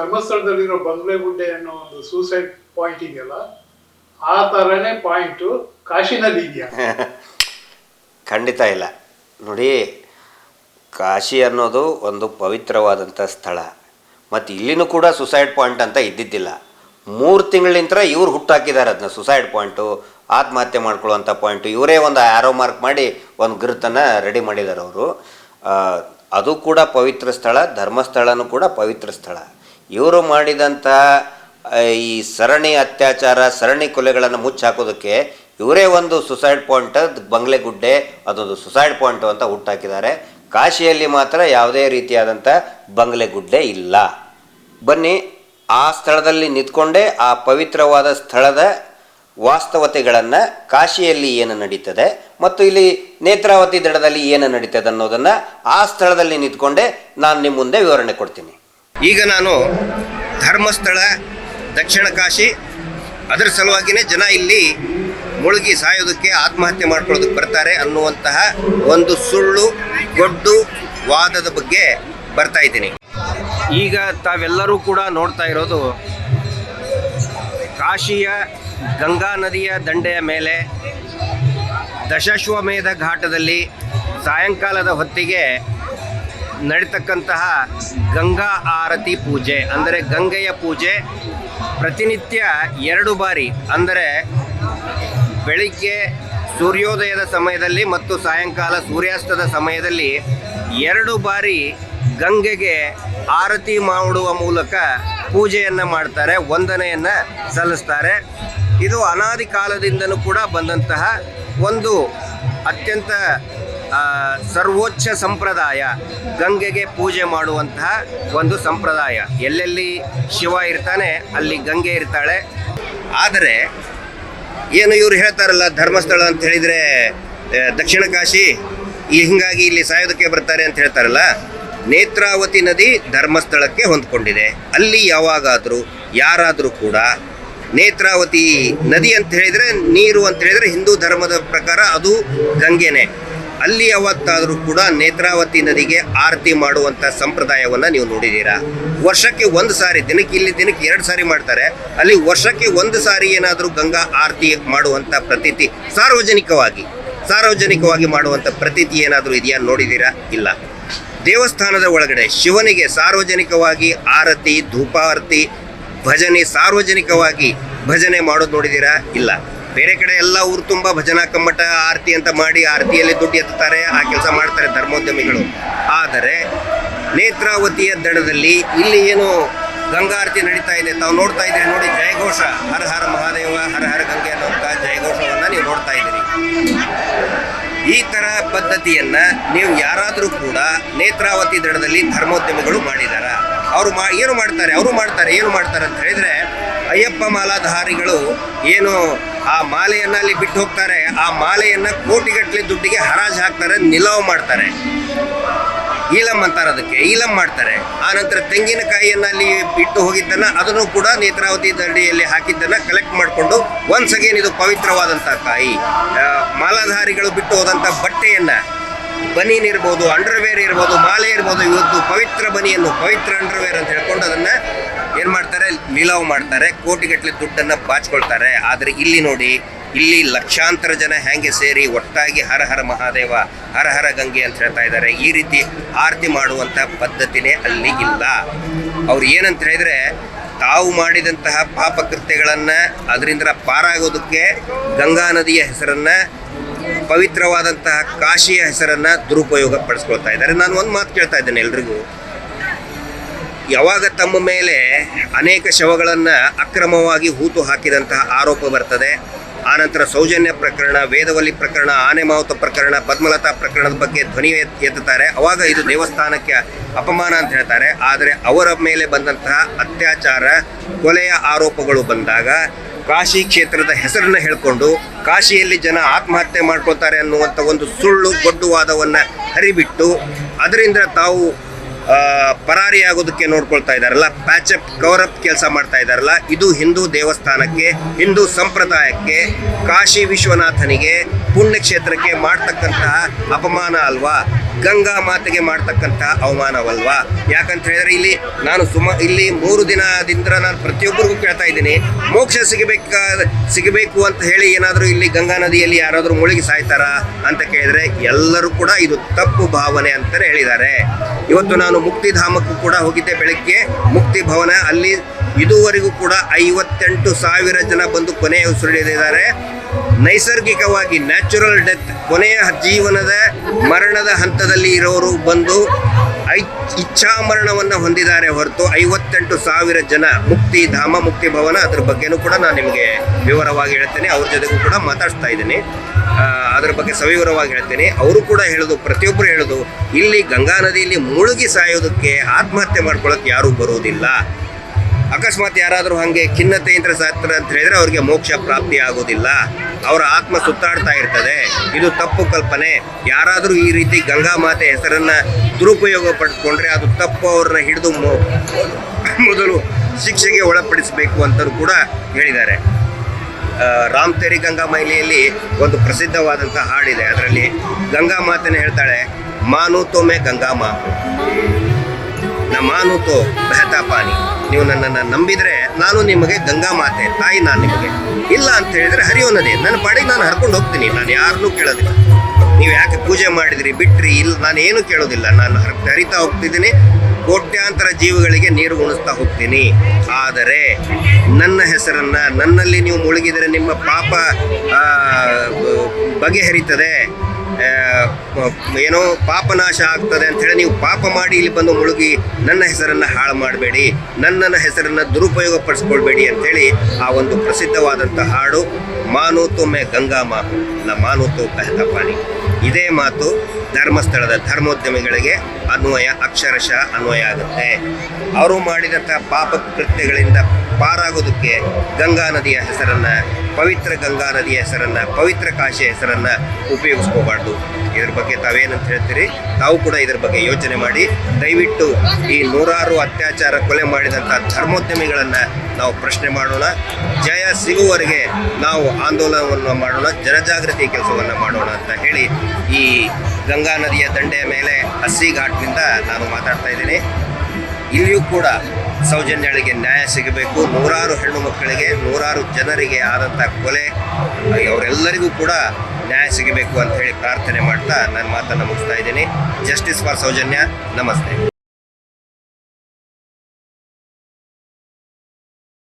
ಧರ್ಮಸ್ಥಳದಲ್ಲಿರೋ ಬಂಗ್ಲೆಗುಡ್ಡೆ ಅನ್ನೋ ಒಂದು suicide point ಇದೆಯಲ್ಲ, ಆ ಥರನೇ ಪಾಯಿಂಟು ಕಾಶಿನಲ್ಲಿ ಇದೆಯಾ? ಖಂಡಿತ ಇಲ್ಲ. ನೋಡಿ, ಕಾಶಿ ಅನ್ನೋದು ಒಂದು ಪವಿತ್ರವಾದಂಥ ಸ್ಥಳ. ಮತ್ತು ಇಲ್ಲಿನೂ ಕೂಡ ಸುಸೈಡ್ ಪಾಯಿಂಟ್ ಅಂತ ಇದ್ದಿದ್ದಿಲ್ಲ. ಮೂರು ತಿಂಗಳಿಂದ ಇವ್ರು ಹುಟ್ಟಾಕಿದ್ದಾರೆ ಅದನ್ನ ಸುಸೈಡ್ ಪಾಯಿಂಟು ಆತ್ಮಹತ್ಯೆ ಮಾಡ್ಕೊಳ್ಳುವಂಥ ಪಾಯಿಂಟು ಇವರೇ ಒಂದು ಆ್ಯರೋ ಮಾರ್ಕ್ ಮಾಡಿ ಒಂದು ಗುರುತನ್ನು ರೆಡಿ ಮಾಡಿದ್ದಾರೆ ಅವರು. ಅದು ಕೂಡ ಪವಿತ್ರ ಸ್ಥಳ, ಧರ್ಮಸ್ಥಳನೂ ಕೂಡ ಪವಿತ್ರ ಸ್ಥಳ. ಇವರು ಮಾಡಿದಂಥ ಈ ಸರಣಿ ಅತ್ಯಾಚಾರ, ಸರಣಿ ಕೊಲೆಗಳನ್ನು ಮುಚ್ಚಾಕೋದಕ್ಕೆ ಇವರೇ ಒಂದು ಸುಸೈಡ್ ಪಾಯಿಂಟ್ ಬಂಗ್ಲೆಗುಡ್ಡೆ ಅದೊಂದು ಸುಸೈಡ್ ಪಾಯಿಂಟ್ ಅಂತ ಹುಟ್ಟಾಕಿದ್ದಾರೆ. ಕಾಶಿಯಲ್ಲಿ ಮಾತ್ರ ಯಾವುದೇ ರೀತಿಯಾದಂಥ ಬಂಗ್ಲೆಗುಡ್ಡೆ ಇಲ್ಲ. ಬನ್ನಿ, ಆ ಸ್ಥಳದಲ್ಲಿ ನಿಂತ್ಕೊಂಡೇ, ಆ ಪವಿತ್ರವಾದ ಸ್ಥಳದ ವಾಸ್ತವತೆಗಳನ್ನು ಕಾಶಿಯಲ್ಲಿ ಏನು ನಡೀತದೆ ಮತ್ತು ಇಲ್ಲಿ ನೇತ್ರಾವತಿ ದಡದಲ್ಲಿ ಏನು ನಡೀತದೆ ಅನ್ನೋದನ್ನು ಆ ಸ್ಥಳದಲ್ಲಿ ನಿಂತ್ಕೊಂಡೇ, ನಾನು ನಿಮ್ಮ ಮುಂದೆ ವಿವರಣೆ ಕೊಡ್ತೀನಿ. ಈಗ ನಾನು ಧರ್ಮಸ್ಥಳ ದಕ್ಷಿಣ ಕಾಶಿ ಅದರ ಸಲುವಾಗಿನೇ ಜನ ಇಲ್ಲಿ ಮುಳುಗಿ ಸಾಯೋದಕ್ಕೆ ಆತ್ಮಹತ್ಯೆ ಮಾಡ್ಕೊಳ್ಳೋದಕ್ಕೆ ಬರ್ತಾರೆ ಅನ್ನುವಂತಹ ಒಂದು ಸುಳ್ಳು, ಗೊಡ್ಡು ವಾದದ ಬಗ್ಗೆ ಬರ್ತಾ ಇದ್ದೀನಿ. ಈಗ ತಾವೆಲ್ಲರೂ ಕೂಡ ನೋಡ್ತಾ ಇರೋದು ಕಾಶಿಯ ಗಂಗಾ ನದಿಯ ದಂಡೆಯ ಮೇಲೆ ದಶಶ್ವಮೇಧ ಘಾಟದಲ್ಲಿ ಸಾಯಂಕಾಲದ ಹೊತ್ತಿಗೆ ನಡೀತಕ್ಕಂತಹ ಗಂಗಾ ಆರತಿ ಪೂಜೆ, ಅಂದರೆ ಗಂಗೆಯ ಪೂಜೆ ಪ್ರತಿನಿತ್ಯ ಎರಡು ಬಾರಿ, ಅಂದರೆ ಬೆಳಿಗ್ಗೆ ಸೂರ್ಯೋದಯದ ಸಮಯದಲ್ಲಿ ಮತ್ತು ಸಾಯಂಕಾಲ ಸೂರ್ಯಾಸ್ತದ ಸಮಯದಲ್ಲಿ ಎರಡು ಬಾರಿ ಗಂಗೆಗೆ ಆರತಿ ಮಾಡುವ ಮೂಲಕ ಪೂಜೆಯನ್ನು ಮಾಡ್ತಾರೆ, ವಂದನೆಯನ್ನು ಸಲ್ಲಿಸ್ತಾರೆ. ಇದು ಅನಾದಿ ಕಾಲದಿಂದಲೂ ಕೂಡ ಬಂದಂತಹ ಒಂದು ಅತ್ಯಂತ ಸರ್ವೋಚ್ಚ ಸಂಪ್ರದಾಯ, ಗಂಗೆಗೆ ಪೂಜೆ ಮಾಡುವಂತಹ ಒಂದು ಸಂಪ್ರದಾಯ. ಎಲ್ಲೆಲ್ಲಿ ಶಿವ ಇರ್ತಾನೆ, ಅಲ್ಲಿ ಗಂಗೆ ಇರ್ತಾಳೆ. ಆದರೆ, ಏನು ಇವ್ರು ಹೇಳ್ತಾರಲ್ಲ, ಧರ್ಮಸ್ಥಳ ಅಂತ ಹೇಳಿದರೆ ದಕ್ಷಿಣ ಕಾಶಿ, ಈ ಹಿಂಗಾಗಿ ಇಲ್ಲಿ ಸಾಯೋದಕ್ಕೆ ಬರ್ತಾರೆ ಅಂತ ಹೇಳ್ತಾರಲ್ಲ, ನೇತ್ರಾವತಿ ನದಿ ಧರ್ಮಸ್ಥಳಕ್ಕೆ ಹೊಂದ್ಕೊಂಡಿದೆ. ಅಲ್ಲಿ ಯಾವಾಗಾದರೂ, ಯಾರಾದರೂ ಕೂಡ ನೇತ್ರಾವತಿ ನದಿ ಅಂತ ಹೇಳಿದರೆ ನೀರು ಅಂತ ಹೇಳಿದರೆ ಹಿಂದೂ ಧರ್ಮದ ಪ್ರಕಾರ ಅದು ಗಂಗೆನೆ. ಅಲ್ಲಿ ಯಾವತ್ತಾದರೂ ಕೂಡ ನೇತ್ರಾವತಿ ನದಿಗೆ ಆರತಿ ಮಾಡುವಂಥ ಸಂಪ್ರದಾಯವನ್ನು ನೀವು ನೋಡಿದ್ದೀರಾ? ವರ್ಷಕ್ಕೆ ಒಂದು ಸಾರಿ, ದಿನಕ್ಕೆ ಇಲ್ಲಿ ದಿನಕ್ಕೆ ಎರಡು ಸಾರಿ ಮಾಡ್ತಾರೆ. ಅಲ್ಲಿ ವರ್ಷಕ್ಕೆ ಒಂದು ಸಾರಿ ಏನಾದರೂ ಗಂಗಾ ಆರತಿ ಮಾಡುವಂಥ ಪ್ರತೀತಿ ಸಾರ್ವಜನಿಕವಾಗಿ ಸಾರ್ವಜನಿಕವಾಗಿ ಮಾಡುವಂಥ ಪ್ರತೀತಿ ಏನಾದರೂ ಇದೆಯಾ ನೋಡಿದ್ದೀರಾ? ಇಲ್ಲ. ದೇವಸ್ಥಾನದ ಒಳಗಡೆ ಶಿವನಿಗೆ ಸಾರ್ವಜನಿಕವಾಗಿ ಆರತಿ, ಧೂಪಾರತಿ, ಭಜನೆ ಸಾರ್ವಜನಿಕವಾಗಿ ಭಜನೆ ಮಾಡೋದು ನೋಡಿದ್ದೀರಾ? ಇಲ್ಲ. ಬೇರೆ ಕಡೆ ಎಲ್ಲ ಊರು ತುಂಬ ಭಜನಾ ಕಮ್ಮಟ ಆರತಿ ಅಂತ ಮಾಡಿ ಆರತಿಯಲ್ಲಿ ದುಡ್ಡು ಎತ್ತುತ್ತಾರೆ, ಆ ಕೆಲಸ ಮಾಡ್ತಾರೆ ಧರ್ಮೋದ್ಯಮಿಗಳು. ಆದರೆ ನೇತ್ರಾವತಿಯ ದಡದಲ್ಲಿ ಇಲ್ಲಿ ಏನು ಗಂಗಾರತಿ ನಡೀತಾ ಇದೆ, ತಾವು ನೋಡ್ತಾ ಇದ್ದೀರಿ ನೋಡಿ, ಜಯಘೋಷ, ಹರ ಹರ ಮಹಾದೇವ, ಹರ ಹರ ಗಂಗೆ ಅನ್ನುವಂಥ ಜಯಘೋಷವನ್ನು ನೀವು ನೋಡ್ತಾ ಇದ್ದೀರಿ. ಈ ಥರ ಪದ್ಧತಿಯನ್ನು ನೀವು ಯಾರಾದರೂ ಕೂಡ ನೇತ್ರಾವತಿ ದಡದಲ್ಲಿ ಧರ್ಮೋದ್ಯಮಿಗಳು ಮಾಡಿದಾರ. ಅವರು ಮಾ, ಏನು ಮಾಡ್ತಾರೆ? ಅವರು ಮಾಡ್ತಾರೆ, ಏನು ಮಾಡ್ತಾರೆ ಅಂತ ಹೇಳಿದರೆ, ಅಯ್ಯಪ್ಪ ಮಾಲಾಧಾರಿಗಳು ಏನು ಆ ಮಾಲೆಯನ್ನ ಅಲ್ಲಿ ಬಿಟ್ಟು ಹೋಗ್ತಾರೆ. ಆ ಮಾಲೆಯನ್ನ ಕೋಟಿಗಟ್ಟಲೆ ದುಡ್ಡಿಗೆ ಹರಾಜು ಹಾಕ್ತಾರೆ ನಿಲಾವ್ ಮಾಡ್ತಾರೆ. ಈಲಂ ಅಂತಾರೆ ಅದಕ್ಕೆ ಈಲಂ ಮಾಡ್ತಾರೆ. ಆನಂತರ ತೆಂಗಿನಕಾಯಿಯನ್ನು ಅಲ್ಲಿ ಬಿಟ್ಟು ಹೋಗಿದ್ದನ್ನ ಅದನ್ನು ಕೂಡ ನೇತ್ರಾವತಿ ದಡಿಯಲ್ಲಿ ಹಾಕಿದ್ದನ್ನ ಕಲೆಕ್ಟ್ ಮಾಡಿಕೊಂಡು ಒನ್ಸ್ ಅಗೇನ್ ಇದು ಪವಿತ್ರವಾದಂಥ ಕಾಯಿ. ಆ, ಮಾಲಾಧಾರಿಗಳು ಬಿಟ್ಟು ಹೋದಂಥ ಬಟ್ಟೆಯನ್ನ ಬನೀನ್ ಇರ್ಬೋದು ಅಂಡರ್ವೇರ್ ಇರ್ಬೋದು, ಮಾಲೆ ಇರ್ಬೋದು, ಇವತ್ತು ಪವಿತ್ರ ಬನಿಯನ್ನು, ಪವಿತ್ರ ಅಂಡರ್ವೇರ್ ಅಂತ ಹೇಳ್ಕೊಂಡು ಅದನ್ನ ಏನು ಮಾಡ್ತಾರೆ? ನಿಲಾವ್ ಮಾಡ್ತಾರೆ. ಕೋಟಿಗಟ್ಟಲೆ ದುಡ್ಡನ್ನು ಬಾಚ್ಕೊಳ್ತಾರೆ. ಆದರೆ ಇಲ್ಲಿ ನೋಡಿ, ಇಲ್ಲಿ ಲಕ್ಷಾಂತರ ಜನ ಹೇಗೆ ಸೇರಿ ಒಟ್ಟಾಗಿ ಹರ ಹರ ಮಹಾದೇವ, ಹರ ಹರ ಗಂಗೆ ಅಂತ ಹೇಳ್ತಾ ಇದ್ದಾರೆ. ಈ ರೀತಿ ಆರತಿ ಮಾಡುವಂಥ ಪದ್ಧತಿನೇ ಅಲ್ಲಿ ಇಲ್ಲ. ಅವ್ರು ಏನಂತ ಹೇಳಿದರೆ, ತಾವು ಮಾಡಿದಂತಹ ಪಾಪಕೃತ್ಯಗಳನ್ನು ಅದರಿಂದ ಪಾರಾಗೋದಕ್ಕೆ ಗಂಗಾ ನದಿಯ ಹೆಸರನ್ನ ಪವಿತ್ರವಾದಂತಹ ಕಾಶಿಯ ಹೆಸರನ್ನ ದುರುಪಯೋಗ ಪಡಿಸ್ಕೊಳ್ತಾ ಇದ್ದಾರೆ. ನಾನು ಒಂದು ಮಾತು ಕೇಳ್ತಾ ಇದ್ದೇನೆ ಎಲ್ರಿಗೂ. ಯಾವಾಗ ತಮ್ಮ ಮೇಲೆ ಅನೇಕ ಶವಗಳನ್ನು ಅಕ್ರಮವಾಗಿ ಹೂತು ಹಾಕಿದಂತಹ ಆರೋಪ ಬರ್ತದೆ ಆನಂತರ ಸೌಜನ್ಯ ಪ್ರಕರಣ, ವೇದವಲ್ಲಿ ಪ್ರಕರಣ, ಆನೆ ಮಾವುತ ಪ್ರಕರಣ, ಪದ್ಮಲತಾ ಪ್ರಕರಣದ ಬಗ್ಗೆ ಧ್ವನಿ ಎತ್- ಎತ್ತುತ್ತಾರೆ. ಅವಾಗ ಇದು ದೇವಸ್ಥಾನಕ್ಕೆ ಅಪಮಾನ ಅಂತ ಹೇಳ್ತಾರೆ. ಆದರೆ ಅವರ ಮೇಲೆ ಬಂದಂತಹ ಅತ್ಯಾಚಾರ, ಕೊಲೆಯ ಆರೋಪಗಳು ಬಂದಾಗ ಕಾಶಿ ಕ್ಷೇತ್ರದ ಹೆಸರನ್ನ ಹೇಳಿಕೊಂಡು ಕಾಶಿಯಲ್ಲಿ ಜನ ಆತ್ಮಹತ್ಯೆ ಮಾಡ್ಕೊಳ್ತಾರೆ ಅನ್ನುವಂಥ ಒಂದು ಸುಳ್ಳು ಗೊಡ್ಡುವಾದವನ್ನು ಹರಿಬಿಟ್ಟು ಅದರಿಂದ ತಾವು ಪರಾರಿಯಾಗೋದಕ್ಕೆ ನೋಡ್ಕೊಳ್ತಾ ಇದ್ದಾರಲ್ಲ ಪ್ಯಾಚಪ್ ಕವರಪ್ ಕೆಲಸ ಮಾಡ್ತಾ ಇದ್ದಾರಲ್ಲ, ಇದು ಹಿಂದೂ ದೇವಸ್ಥಾನಕ್ಕೆ, ಹಿಂದೂ ಸಂಪ್ರದಾಯಕ್ಕೆ, ಕಾಶಿ ವಿಶ್ವನಾಥನಿಗೆ, ಪುಣ್ಯಕ್ಷೇತ್ರಕ್ಕೆ ಮಾಡ್ತಕ್ಕಂತಹ ಅಪಮಾನ ಅಲ್ವಾ? ಗಂಗಾ ಮಾತೆಗೆ ಮಾಡ್ತಕ್ಕಂಥ ಅವಮಾನವಲ್ವಾ? ಯಾಕಂತ ಹೇಳಿದ್ರೆ ಇಲ್ಲಿ ನಾನು ಸುಮ, ಇಲ್ಲಿ ಮೂರು ದಿನದಿಂದ ನಾನು ಪ್ರತಿಯೊಬ್ಬರಿಗೂ ಕೇಳ್ತಾ ಇದ್ದೀನಿ, ಮೋಕ್ಷ ಸಿಗಬೇಕ, ಸಿಗಬೇಕು ಅಂತ ಹೇಳಿ ಏನಾದರೂ ಇಲ್ಲಿ ಗಂಗಾ ನದಿಯಲ್ಲಿ ಯಾರಾದರೂ ಮುಳುಗಿ ಸಾಯ್ತಾರಾ ಅಂತ ಕೇಳಿದ್ರೆ ಎಲ್ಲರೂ ಕೂಡ ಇದು ತಪ್ಪು ಭಾವನೆ ಅಂತಲೇ ಹೇಳಿದ್ದಾರೆ. ಇವತ್ತು ನಾನು ಮುಕ್ತಿಧಾಮಕ್ಕೂ ಕೂಡ ಹೋಗಿದ್ದೆ ಬೆಳಗ್ಗೆ. ಮುಕ್ತಿ ಭವನ ಅಲ್ಲಿ ಇದುವರೆಗೂ ಕೂಡ ಐವತ್ತೆಂಟು ಸಾವಿರ ಜನ ಬಂದು ಕೊನೆಯ ಉಸಿರಿಡಿದ್ದಾರೆ ನೈಸರ್ಗಿಕವಾಗಿ ನ್ಯಾಚುರಲ್ ಡೆತ್ ಕೊನೆಯ ಜೀವನದ ಮರಣದ ಹಂತದಲ್ಲಿ ಇರೋರು ಬಂದು ಐ ಇಚ್ಛಾ ಮರಣವನ್ನು ಹೊಂದಿದ್ದಾರೆ ಹೊರತು ಐವತ್ತೆಂಟು ಸಾವಿರ ಜನ ಮುಕ್ತಿ ಧಾಮ ಮುಕ್ತಿ ಭವನ ಅದ್ರ ಬಗ್ಗೆನೂ ಕೂಡ ನಾನು ನಿಮಗೆ ವಿವರವಾಗಿ ಹೇಳ್ತೇನೆ. ಅವ್ರ ಜೊತೆಗೂ ಕೂಡ ಮಾತಾಡ್ತಾ ಇದ್ದೀನಿ. ಅದ್ರ ಬಗ್ಗೆ ಸವಿವರವಾಗಿ ಹೇಳ್ತೇನೆ. ಅವರು ಕೂಡ ಹೇಳೋದು ಪ್ರತಿಯೊಬ್ಬರು ಹೇಳೋದು, ಇಲ್ಲಿ ಗಂಗಾ ನದಿಯಲ್ಲಿ ಮುಳುಗಿ ಸಾಯೋದಕ್ಕೆ ಆತ್ಮಹತ್ಯೆ ಮಾಡ್ಕೊಳ್ಳೋಕೆ ಯಾರೂ ಬರುವುದಿಲ್ಲ. ಅಕಸ್ಮಾತ್ ಯಾರಾದರೂ ಹಾಗೆ ಖಿನ್ನತೆಯಿಂದ ಸಾತ್ರ ಅಂತ ಹೇಳಿದ್ರೆ ಅವ್ರಿಗೆ ಮೋಕ್ಷ ಪ್ರಾಪ್ತಿ ಆಗೋದಿಲ್ಲ. ಅವರ ಆತ್ಮ ಸುತ್ತಾಡ್ತಾ ಇರ್ತದೆ. ಇದು ತಪ್ಪು ಕಲ್ಪನೆ. ಯಾರಾದರೂ ಈ ರೀತಿ ಗಂಗಾ ಮಾತೆ ಹೆಸರನ್ನು ದುರುಪಯೋಗ ಪಡ್ಕೊಂಡ್ರೆ ಅದು ತಪ್ಪು ಅವ್ರನ್ನ ಹಿಡಿದು ಮೊದಲು ಶಿಕ್ಷೆಗೆ ಒಳಪಡಿಸಬೇಕು ಅಂತಲೂ ಕೂಡ ಹೇಳಿದ್ದಾರೆ. ರಾಮ್ ತೇರಿ ಗಂಗಾ ಮೈಲಿಯಲ್ಲಿ ಒಂದು ಪ್ರಸಿದ್ಧವಾದಂಥ ಹಾಡಿದೆ. ಅದರಲ್ಲಿ ಗಂಗಾ ಮಾತನ್ನ ಹೇಳ್ತಾಳೆ, ಮಾನು ತೋಮೆ ಗಂಗಾ ಮಾ ನಮಾನು ಮಾನು ತೋ ಬೆಹತಾ ಪಾನಿ. ನೀವು ನನ್ನನ್ನು ನಂಬಿದರೆ ನಾನು ನಿಮಗೆ ಗಂಗಾ ಮಾತೆ ತಾಯಿ ನಾನು ನಿಮಗೆ. ಇಲ್ಲ ಅಂತ ಹೇಳಿದರೆ ಹರಿಯೋ ನದಿ. ನನ್ನ ಪಾಡಿಗೆ ನಾನು ಹರ್ಕೊಂಡು ಹೋಗ್ತೀನಿ. ನಾನು ಯಾರನ್ನೂ ಕೇಳೋದಿಲ್ಲ. ನೀವು ಯಾಕೆ ಪೂಜೆ ಮಾಡಿದ್ರಿ, ಬಿಟ್ರಿ, ಇಲ್ಲ, ನಾನು ಏನು ಕೇಳೋದಿಲ್ಲ. ನಾನು ಹರ್- ಹರಿತಾ ಹೋಗ್ತಿದ್ದೀನಿ. ಕೋಟ್ಯಾಂತರ ಜೀವಗಳಿಗೆ ನೀರು ಉಣಿಸ್ತಾ ಹೋಗ್ತೀನಿ. ಆದರೆ ನನ್ನ ಹೆಸರನ್ನ, ನನ್ನಲ್ಲಿ ನೀವು ಮುಳುಗಿದರೆ ನಿಮ್ಮ ಪಾಪ ಬಗೆಹರಿತದೆ ಏನೋ ಪಾಪನಾಶ ಆಗ್ತದೆ ಹೇಳಿ ನೀವು ಪಾಪ ಮಾಡಿ ಇಲ್ಲಿ ಬಂದು ಮುಳುಗಿ ನನ್ನ ಹೆಸರನ್ನು ಹಾಳು ಮಾಡಬೇಡಿ ನನ್ನ ಹೆಸರನ್ನು ದುರುಪಯೋಗ ಪಡಿಸ್ಕೊಳ್ಬೇಡಿ ಅಂತೇಳಿ ಆ ಒಂದು ಪ್ರಸಿದ್ಧವಾದಂಥ ಹಾಡು, ಮಾನು ತೊಮ್ಮೆ ಗಂಗಾ ಮಾಹು ಇಲ್ಲ ಮಾನು ತೋ ಪಾಣಿ ಇದೇ ಮಾತು ಧರ್ಮಸ್ಥಳದ ಧರ್ಮೋದ್ಯಮಿಗಳಿಗೆ ಅನ್ವಯ, ಅಕ್ಷರಶಃ ಅನ್ವಯ ಆಗುತ್ತೆ. ಅವರು ಮಾಡಿದಂಥ ಪಾಪ ಕೃತ್ಯಗಳಿಂದ ಪಾರಾಗೋದಕ್ಕೆ ಗಂಗಾ ನದಿಯ ಹೆಸರನ್ನ, ಪವಿತ್ರ ಗಂಗಾ ನದಿಯ ಹೆಸರನ್ನ, ಪವಿತ್ರ ಕಾಶಿಯ ಹೆಸರನ್ನ ಉಪಯೋಗಿಸ್ಕೋಬಾರ್ದು. ಇದ್ರ ಬಗ್ಗೆ ತಾವೇನಂತ ಹೇಳ್ತೀರಿ? ತಾವು ಕೂಡ ಇದ್ರ ಬಗ್ಗೆ ಯೋಚನೆ ಮಾಡಿ, ದಯವಿಟ್ಟು ಈ ನೂರಾರು ಅತ್ಯಾಚಾರ ಕೊಲೆ ಮಾಡಿದಂಥ ಧರ್ಮೋದ್ಯಮಿಗಳನ್ನು ನಾವು ಪ್ರಶ್ನೆ ಮಾಡೋಣ. ಜಯ ಸಿಗುವವರೆಗೆ ನಾವು ಆಂದೋಲನವನ್ನು ಮಾಡೋಣ, ಜನಜಾಗೃತಿ ಕೆಲಸವನ್ನು ಮಾಡೋಣ ಅಂತ ಹೇಳಿ ಈ ಗಂಗಾ ನದಿಯ ದಂಡೆಯ ಮೇಲೆ ಹಸಿ ಘಾಟ್ನಿಂದ ನಾನು ಮಾತಾಡ್ತಾ ಇದ್ದೀನಿ. ಇಲ್ಲಿಯೂ ಕೂಡ ಸೌಜನ್ಯಗಳಿಗೆ ನ್ಯಾಯ ಸಿಗಬೇಕು. ನೂರಾರು ಹೆಣ್ಣು ಮಕ್ಕಳಿಗೆ, ನೂರಾರು ಜನರಿಗೆ ಆದಂಥ ಕೊಲೆ, ಅವರೆಲ್ಲರಿಗೂ ಕೂಡ ನ್ಯಾಯ ಸಿಗಬೇಕು ಅಂತ ಹೇಳಿ ಪ್ರಾರ್ಥನೆ ಮಾಡ್ತಾ ನನ್ನ ಮಾತನ್ನು ಮುಗಿಸ್ತಾ ಇದ್ದೀನಿ. ಜಸ್ಟಿಸ್ ಫಾರ್ ಸೌಜನ್ಯ, ನಮಸ್ತೆ.